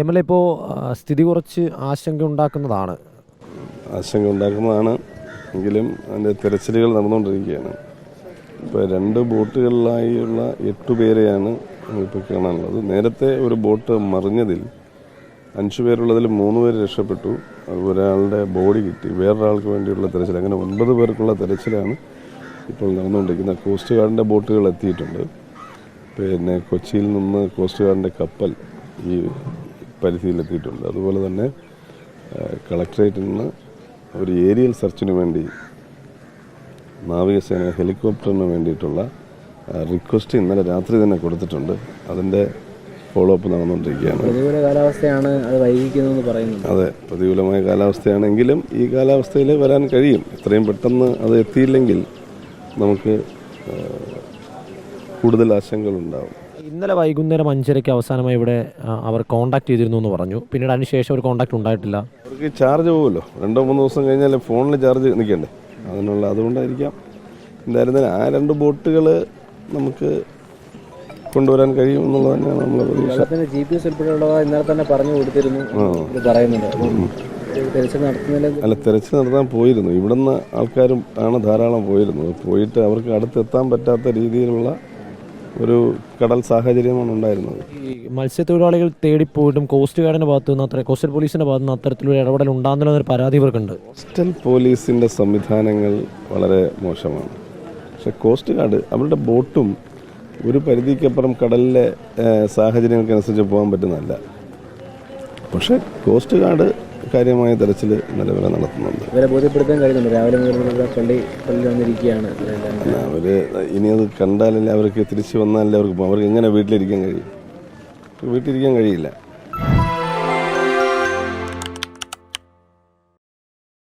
M L A ഇപ്പോൾ സ്ഥിതി കുറച്ച് ആശങ്ക ഉണ്ടാക്കുന്നതാണ്. ആശങ്ക ഉണ്ടാക്കുന്നതാണ്. എങ്കിലും അതിന്റെ തിരച്ചിലുകൾ നടന്നുകൊണ്ടിരിക്കുകയാണ്. ഇപ്പോൾ രണ്ട് ബോട്ടുകളിലായുള്ള എട്ട് പേരെയാണ് ഇപ്പോൾ കാണാനുള്ളത്. നേരത്തെ ഒരു ബോട്ട് മറിഞ്ഞതിൽ അഞ്ച് പേരുള്ളതിൽ മൂന്ന് പേര് രക്ഷപ്പെട്ടു. ഒരാളുടെ ബോഡി കിട്ടി. വേറൊരാൾക്ക് വേണ്ടിയുള്ള തിരച്ചിൽ. അങ്ങനെ ഒൻപത് പേർക്കുള്ള തിരച്ചിലാണ് ഇപ്പോൾ നടന്നുകൊണ്ടിരിക്കുന്നത്. കോസ്റ്റ് ഗാർഡിന്റെ ബോട്ടുകൾ എത്തിയിട്ടുണ്ട്. പിന്നെ കൊച്ചിയിൽ നിന്ന് കോസ്റ്റ് ഗാർഡിന്റെ കപ്പൽ ഈ പരിധിയിലെത്തിയിട്ടുണ്ട്. അതുപോലെ തന്നെ കളക്ടറേറ്റിൽ നിന്ന് ഒരു ഏരിയൽ സെർച്ചിന് വേണ്ടി നാവികസേന ഹെലികോപ്റ്ററിന് വേണ്ടിയിട്ടുള്ള റിക്വസ്റ്റ് ഇന്നലെ രാത്രി തന്നെ കൊടുത്തിട്ടുണ്ട്. അതിന്റെ ഫോളോ അപ്പ് നടന്നുകൊണ്ടിരിക്കുകയാണ്. പ്രതികൂല കാലാവസ്ഥയാണ് അത് വൈകിക്കുന്നതെന്ന് പറയുന്നത് അതെ പ്രതികൂലമായ കാലാവസ്ഥയാണെങ്കിലും ഈ കാലാവസ്ഥയിൽ വരാൻ കഴിയും. ഇത്രയും പെട്ടെന്ന് അത് എത്തിയില്ലെങ്കിൽ നമുക്ക് കൂടുതൽ ആശങ്കകളുണ്ടാവും. ഇന്നലെ വൈകുന്നേരം അഞ്ചരയ്ക്ക് അവസാനമായി ഇവിടെ അവർ കോൺടാക്ട് ചെയ്തിരുന്നു എന്ന് പറഞ്ഞു. പിന്നീട് അതിനുശേഷം ഒരു കോൺടാക്ട് ഉണ്ടായിട്ടില്ല. അവർക്ക് ചാർജ് പോകുമല്ലോ രണ്ടോ മൂന്ന് ദിവസം കഴിഞ്ഞാൽ ഫോണിൽ ചാർജ് നിൽക്കണ്ടേ? അതിനുള്ള അതുകൊണ്ടായിരിക്കാം. എന്തായിരുന്നാലും ആ രണ്ട് ബോട്ടുകൾ നമുക്ക് കൊണ്ടുവരാൻ കഴിയും എന്നുള്ളത് തന്നെയാണ് നമ്മളെ പ്രതീക്ഷ. വെള്ളത്തിന് ജി പി എസ് ഉൾപ്പെടെയുള്ളവ ഇന്നലെ തന്നെ പറഞ്ഞു കൊടുത്തിരുന്നു. പറയുന്നുണ്ട്. അല്ല തെരച്ചിൽ നടത്താൻ പോയിരുന്നു. ഇവിടുന്ന് ആൾക്കാരും ആണ് ധാരാളം പോയിരുന്നത്. പോയിട്ട് അവർക്ക് അടുത്തെത്താൻ പറ്റാത്ത രീതിയിലുള്ള ഒരു കടൽ സാഹചര്യമാണ് ഉണ്ടായിരുന്നത്. മത്സ്യത്തൊഴിലാളികൾ തേടി പോയിട്ടും കോസ്റ്റ് ഗാർഡിന്റെ ഭാഗത്തു നിന്ന് അത്ര കോസ്റ്റൽ പോലീസിന്റെ ഭാഗത്ത് നിന്ന് അത്തരത്തിലൊരു ഇടപെടൽ ഉണ്ടാകുന്നില്ല എന്നൊരു പരാതി ഇവർക്കുണ്ട്. കോസ്റ്റൽ പോലീസിന്റെ സംവിധാനങ്ങൾ വളരെ മോശമാണ്. പക്ഷെ കോസ്റ്റ് ഗാർഡ് അവരുടെ ബോട്ടും ഒരു പരിധിക്കപ്പുറം കടലിലെ സാഹചര്യങ്ങൾക്കനുസരിച്ച് പോകാൻ പറ്റുന്നതല്ല. പക്ഷേ കോസ്റ്റ് ഗാർഡ് കാര്യമായ തെരച്ചിൽ നിലവിലെ നടത്തുന്നുണ്ട്. ഇവരെ ബോധ്യപ്പെടുത്താൻ കഴിയുന്നുണ്ട്? രാവിലെ മുതൽ പള്ളി പള്ളി വന്നിരിക്കുകയാണ്. അവർ ഇനി അത് കണ്ടാലല്ലേ അവർക്ക് തിരിച്ചു വന്നാലല്ലേ അവർക്ക് അവർക്ക് എങ്ങനെ വീട്ടിലിരിക്കാൻ കഴിയും? വീട്ടിലിരിക്കാൻ കഴിയില്ല.